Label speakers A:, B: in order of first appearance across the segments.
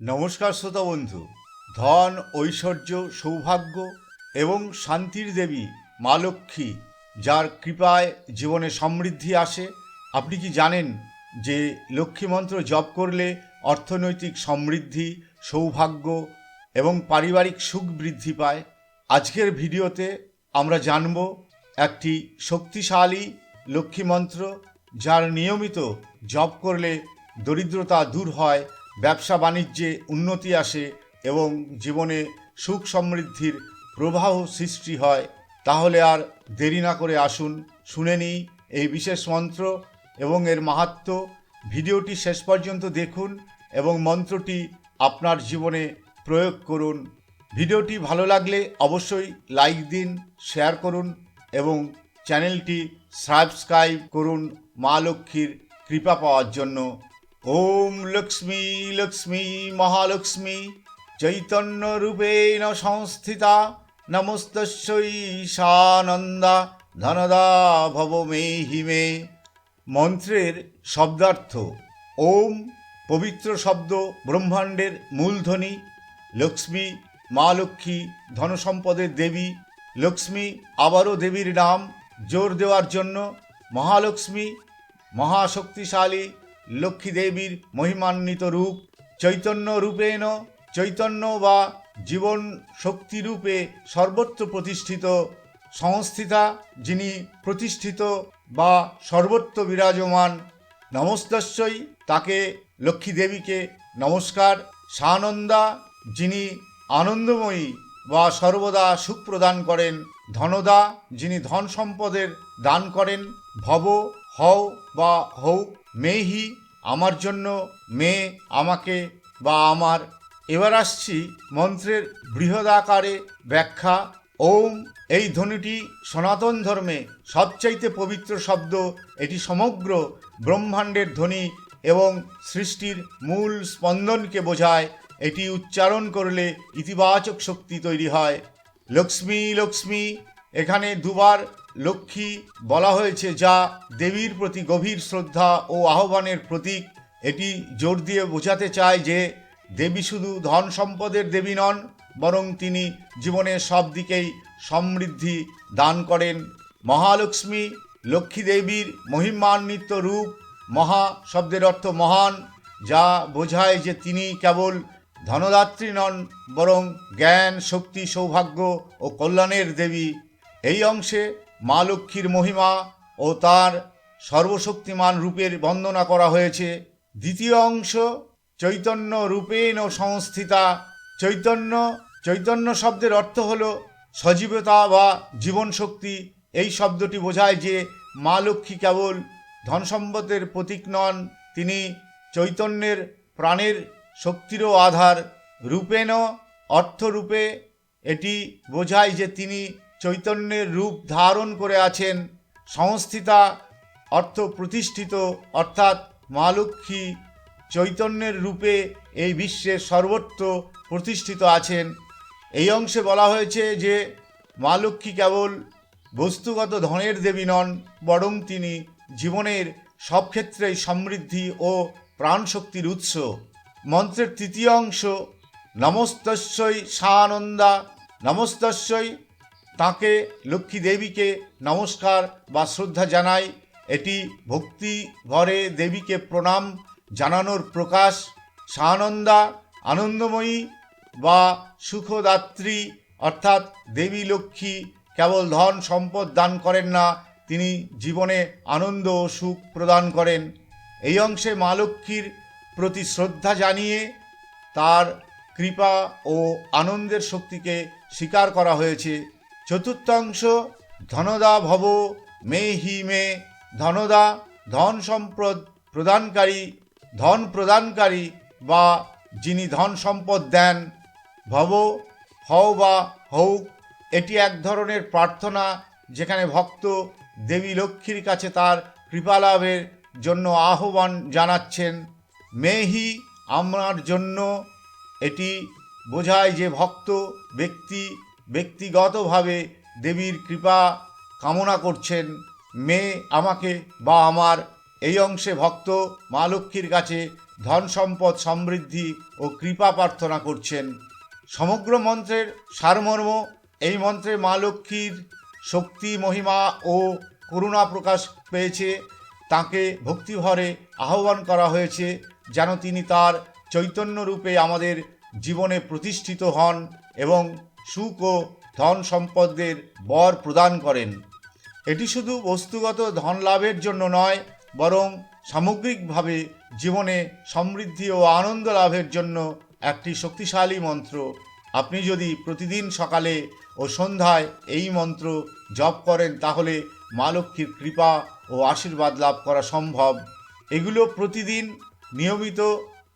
A: নমস্কার শ্রোতা বন্ধু। ধন, ঐশ্বর্য, সৌভাগ্য এবং শান্তির দেবী মা লক্ষ্মী, যার কৃপায় জীবনে সমৃদ্ধি আসে, আপনি কি জানেন যে লক্ষ্মী মন্ত্র জপ করলে অর্থনৈতিক সমৃদ্ধি, সৌভাগ্য এবং পারিবারিক সুখ বৃদ্ধি পায়? আজকের ভিডিওতে আমরা জানব একটি শক্তিশালী লক্ষ্মী মন্ত্র, যার নিয়মিত জপ করলে দরিদ্রতা দূর হয় ব্যবসা বাণিজ্যে উন্নতি আসে এবং জীবনে সুখ সমৃদ্ধির প্রবাহ সৃষ্টি হয়, তাহলে আর দেরি না করে আসুন, শুনে নিই এই বিশেষ মন্ত্র এবং এর মাহাত্ম্য ভিডিওটি শেষ পর্যন্ত দেখুন এবং মন্ত্রটি আপনার জীবনে প্রয়োগ করুন। ভিডিওটি ভালো লাগলে অবশ্যই লাইক দিন, শেয়ার করুন এবং চ্যানেলটি সাবস্ক্রাইব করুন মা লক্ষ্মীর কৃপা পাওয়ার জন্য। ওম লক্ষ্মী লক্ষ্মী, মহালক্ষ্মী, চৈতন্য রূপেণ সংস্থিতা নমস্তস্যৈ ঈশানন্দা, ধনদা ভব মে মন্ত্রের শব্দার্থ, ওম পবিত্র শব্দ ব্রহ্মাণ্ডের মূলধ্বনি, লক্ষ্মী, মা লক্ষ্মী, ধনসম্পদের দেবী, লক্ষ্মী আবারও দেবীর নাম জোর দেওয়ার জন্য মহালক্ষ্মী, মহাশক্তিশালী লক্ষ্মী দেবীর মহিমান্বিত রূপ, চৈতন্য রূপেণ, চৈতন্য বা জীবন শক্তি রূপে সর্বত্র প্রতিষ্ঠিত, সংস্থিতা যিনি প্রতিষ্ঠিত বা সর্বত্র বিরাজমান, নমস্তস্যই তাকে লক্ষ্মী দেবীকে নমস্কার, সানন্দা যিনি আনন্দময়ী বা সর্বদা সুখ প্রদান করেন, ধনদা যিনি ধন সম্পদের দান করেন ভব, হও বা হৌক মেহি, আমার জন্য মেয়ে আমাকে বা আমার। এবার আসছি মন্ত্রের বৃহদাকারে ব্যাখ্যা। ওম, এই ধ্বনিটি সনাতন ধর্মে সবচাইতে পবিত্র শব্দ, এটি সমগ্র ব্রহ্মাণ্ডের ধ্বনি এবং সৃষ্টির মূল স্পন্দনকে বোঝায়। এটি উচ্চারণ করলে ইতিবাচক শক্তি তৈরি হয়। লক্ষ্মী লক্ষ্মী, এখানে দুবার লক্ষ্মী বলা হয়েছে, যা দেবীর প্রতি গভীর শ্রদ্ধা ও আহ্বানের প্রতীক, এটি জোর দিয়ে বোঝাতে চায় যে দেবী শুধু ধন সম্পদের দেবী নন, বরং তিনি জীবনের সব দিকেই সমৃদ্ধি দান করেন। মহালক্ষ্মী লক্ষ্মী দেবীর মহিমান্বিত রূপ, মহা শব্দের অর্থ মহান, যা বোঝায় যে তিনি কেবল ধনদাত্রী নন, বরং জ্ঞান, শক্তি, সৌভাগ্য ও কল্যাণের দেবী। এই অংশে মা লক্ষ্মীর মহিমা ও তার সর্বশক্তিমান রূপের বন্দনা করা হয়েছে। দ্বিতীয় অংশ, চৈতন্য রূপেণ ও সংস্থিতা। চৈতন্য চৈতন্য শব্দের অর্থ হল সজীবতা বা জীবন শক্তি এই শব্দটি বোঝায় যে মা লক্ষ্মী কেবল ধন সম্পদের প্রতীক নন, তিনি চৈতন্যের প্রাণের শক্তিরও আধার। রূপেণ অর্থরূপে এটি বোঝায় যে তিনি চৈতন্যের রূপ ধারণ করে আছেন সংস্থিতা অর্থ প্রতিষ্ঠিত অর্থাৎ মা লক্ষ্মী চৈতন্যের রূপে এই বিশ্বের সর্বত্র প্রতিষ্ঠিত আছেন। এই অংশে বলা হয়েছে যে মা লক্ষ্মী কেবল বস্তুগত ধনের দেবী নন, বরং তিনি জীবনের সব ক্ষেত্রেই সমৃদ্ধি ও প্রাণশক্তির উৎস। মন্ত্রের তৃতীয় অংশ, নমস্তস্যই সানন্দা, নমস্তস্যই তাকে লক্ষ্মী দেবীকে নমস্কার বা শ্রদ্ধা জানাই। এটি ভক্তি ভরে দেবীকে প্রণাম জানানোর প্রকাশ। সানন্দা আনন্দময়ী বা সুখদাত্রী, অর্থাৎ দেবী লক্ষ্মী কেবল ধন সম্পদ দান করেন না, তিনি জীবনে আনন্দ ও সুখ প্রদান করেন। এই অংশে মা লক্ষ্মীর প্রতি শ্রদ্ধা জানিয়ে তার কৃপা ও আনন্দের শক্তিকে স্বীকার করা হয়েছে। চতুর্থাংশ ধনদা ভব মে হি মে। ধনদা ধন সম্পদ প্রদানকারী, ধন প্রদানকারী বা যিনি ধন সম্পদ দেন, ভব, হও বা হৌক এটি এক ধরনের প্রার্থনা যেখানে ভক্ত দেবী লক্ষ্মীর কাছে তার কৃপালাভের জন্য আহ্বান জানাচ্ছেন। মেহি আমার জন্য, এটি বোঝায় যে ভক্ত, ব্যক্তি ব্যক্তিগতভাবে দেবীর কৃপা কামনা করছেন মেয়ে আমাকে বা আমার এই অংশে ভক্ত মা লক্ষ্মীর কাছে ধন সম্পদ সমৃদ্ধি ও কৃপা প্রার্থনা করছেন। সমগ্র মন্ত্রের সারমর্ম, এই মন্ত্রে মা লক্ষ্মীর শক্তি, মহিমা ও করুণা প্রকাশ পেয়েছে। তাকে ভক্তিভরে আহ্বান করা হয়েছে যেন তিনি তার চৈতন্য রূপে আমাদের জীবনে প্রতিষ্ঠিত হন এবং সুখ ও ধন সম্পদের বর প্রদান করেন। এটি শুধু বস্তুগত ধন লাভের জন্য নয়, বরং সামগ্রিকভাবে জীবনে সমৃদ্ধি ও আনন্দ লাভের জন্য একটি শক্তিশালী মন্ত্র। আপনি যদি প্রতিদিন সকালে ও সন্ধ্যায় এই মন্ত্র জপ করেন, তাহলে মা লক্ষ্মীর কৃপা ও আশীর্বাদ লাভ করা সম্ভব। এগুলো প্রতিদিন নিয়মিত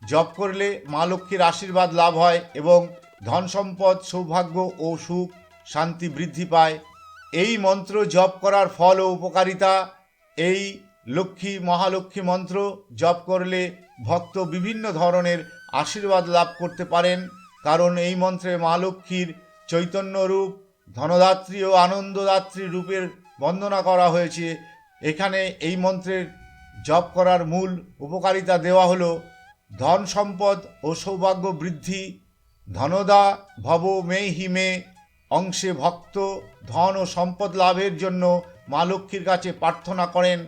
A: জপ করলে মা লক্ষ্মীর আশীর্বাদ লাভ হয় এবং ধন সম্পদ, সৌভাগ্য ও সুখ, শান্তি বৃদ্ধি পায়। এই মন্ত্র জপ করার ফল ও উপকারিতা, এই লক্ষ্মী মহালক্ষ্মী মন্ত্র জপ করলে ভক্ত বিভিন্ন ধরনের আশীর্বাদ লাভ করতে পারেন। কারণ এই মন্ত্রে মা লক্ষ্মীর চৈতন্য রূপ, ধনদাত্রী ও আনন্দদাত্রী রূপের বন্দনা করা হয়েছে। এখানে এই মন্ত্রের জপ করার মূল উপকারিতা দেওয়া হলো, ধন সম্পদ ও সৌভাগ্য বৃদ্ধি ধনদা ভব মে হিমে অংশে ভক্ত ধন ও সম্পদ লাভের জন্য মা লক্ষ্মীর কাছে প্রার্থনা করেন।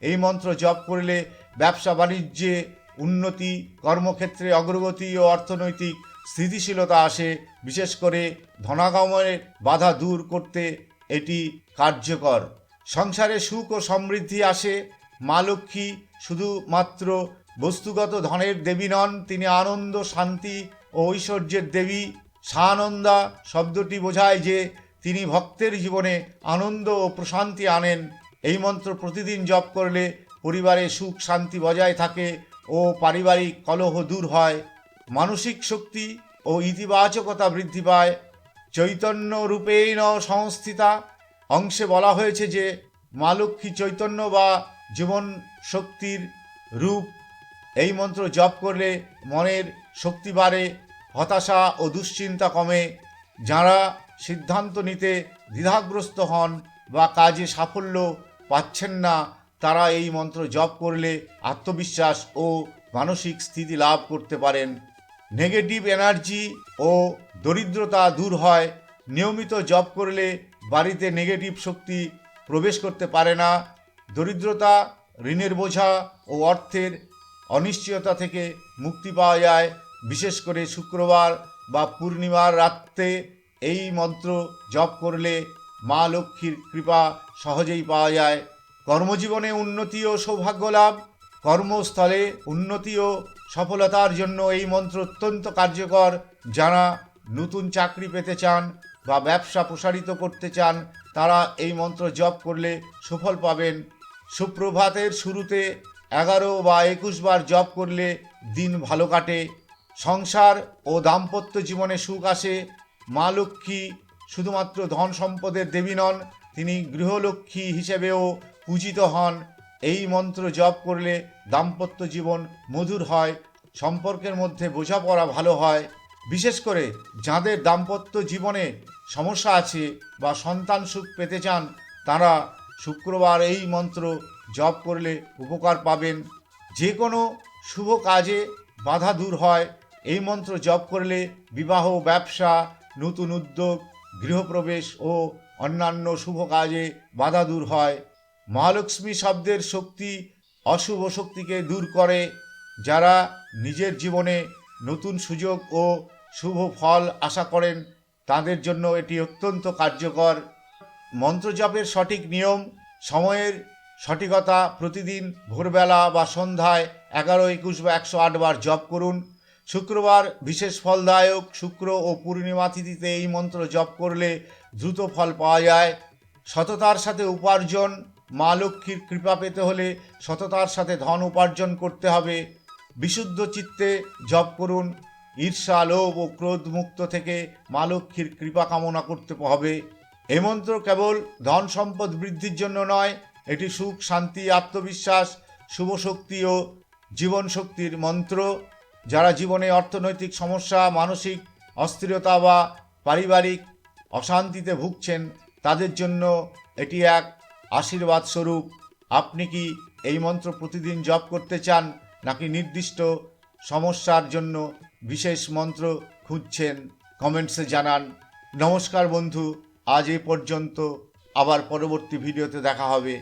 A: এই মন্ত্র জপ করলে ব্যবসা বাণিজ্যে উন্নতি, কর্মক্ষেত্রে অগ্রগতি ও অর্থনৈতিক স্থিতিশীলতা আসে। বিশেষ করে ধনাগমনের বাধা দূর করতে এটি কার্যকর। সংসারে সুখ ও সমৃদ্ধি আসে। মা লক্ষ্মী শুধুমাত্র বস্তুগত ধনের দেবী নন, তিনি আনন্দ, শান্তি ঐশ্বর্যের দেবী সানন্দা শব্দটি বোঝায় যে তিনি ভক্তের জীবনে আনন্দ ও প্রশান্তি আনেন। এই মন্ত্র প্রতিদিন জপ করলে পরিবারে সুখ, শান্তি বজায় থাকে ও পারিবারিক কলহ দূর হয়। মানসিক শক্তি ও ইতিবাচকতা বৃদ্ধি পায়। চৈতন্য রূপেণ সংস্থিতা। অংশে বলা হয়েছে যে মা লক্ষ্মী চৈতন্য বা জীবন শক্তির রূপ। এই মন্ত্র জপ করলে মনের শক্তি বাড়ে, হতাশা ও দুশ্চিন্তা কমে। যারা সিদ্ধান্ত নিতে দ্বিধাগ্রস্ত হন বা কাজে সাফল্য পাচ্ছেন না, তারা এই মন্ত্র জপ করলে আত্মবিশ্বাস ও মানসিক স্থিতি লাভ করতে পারেন। নেগেটিভ এনার্জি ও দরিদ্রতা দূর হয়। নিয়মিত জপ করলে বাড়িতে নেগেটিভ শক্তি প্রবেশ করতে পারে না। দরিদ্রতা, ঋণের বোঝা ও অর্থের অনিশ্চয়তা থেকে মুক্তি পাওয়া যায়। বিশেষ করে শুক্রবার বা পূর্ণিমার রাত্রে এই মন্ত্র জপ করলে মা লক্ষ্মীর কৃপা সহজেই পাওয়া যায়। কর্মজীবনে উন্নতি ও সৌভাগ্য লাভ, কর্মস্থলে উন্নতি ও সফলতার জন্য এই মন্ত্র অত্যন্ত কার্যকর। যারা নতুন চাকরি পেতে চান বা ব্যবসা প্রসারিত করতে চান, তারা এই মন্ত্র জপ করলে সুফল পাবেন। সুপ্রভাতের শুরুতে এগারো বা একুশ বার জপ করলে দিন ভালো কাটে। সংসার ও দাম্পত্য জীবনে সুখ আসে। মা লক্ষ্মী শুধুমাত্র ধন সম্পদের দেবী নন, তিনি গৃহলক্ষ্মী হিসেবেও পূজিত হন। এই মন্ত্র জপ করলে দাম্পত্য জীবন মধুর হয়, সম্পর্কের মধ্যে বোঝাপড়া ভালো হয়। বিশেষ করে যাদের দাম্পত্য জীবনে সমস্যা আছে বা সন্তান সুখ পেতে চান, তারা শুক্রবার এই মন্ত্র জপ করলে উপকার পাবেন। যে কোনো শুভ কাজে বাধা দূর হয়। এই মন্ত্র জপ করলে বিবাহ, ব্যবসা, নতুন উদ্যোগ, গৃহপ্রবেশ ও অন্যান্য শুভ কাজে বাধা দূর হয়। মহালক্ষ্মী শব্দের শক্তি অশুভ শক্তিকে দূর করে, যারা নিজের জীবনে নতুন সুযোগ ও শুভ ফল আশা করেন, তাদের জন্য এটি অত্যন্ত কার্যকর। মন্ত্রজপের সঠিক নিয়ম, সময়ের সঠিকতা প্রতিদিন ভোরবেলা বা সন্ধ্যায় এগারো একুশ বা একশো আটবার জপ করুন। শুক্রবার বিশেষ ফলদায়ক শুক্র ও পূর্ণিমা তিথিতে এই মন্ত্র জপ করলে দ্রুত ফল পাওয়া যায়। সততার সাথে উপার্জন, মা লক্ষ্মীর কৃপা পেতে হলে সততার সাথে ধন উপার্জন করতে হবে। বিশুদ্ধ চিত্তে জপ করুন। ঈর্ষা, লোভ ও ক্রোধ মুক্ত থেকে মা লক্ষ্মীর কৃপা কামনা করতে হবে। এ মন্ত্র কেবল ধন সম্পদ বৃদ্ধির জন্য নয়, এটি সুখ, শান্তি, আত্মবিশ্বাস, শুভ শক্তি ও জীবন শক্তির মন্ত্র। যারা জীবনে অর্থনৈতিক সমস্যা, মানসিক অস্থিরতা বা পারিবারিক অশান্তিতে ভুগছেন, তাদের জন্য এটি এক আশীর্বাদ স্বরূপ। আপনি কি এই মন্ত্র প্রতিদিন জপ করতে চান, নাকি নির্দিষ্ট সমস্যার জন্য বিশেষ মন্ত্র খুঁজছেন? কমেন্টসে জানান। নমস্কার বন্ধু, আজ এ পর্যন্ত আবার পরবর্তী ভিডিওতে দেখা হবে।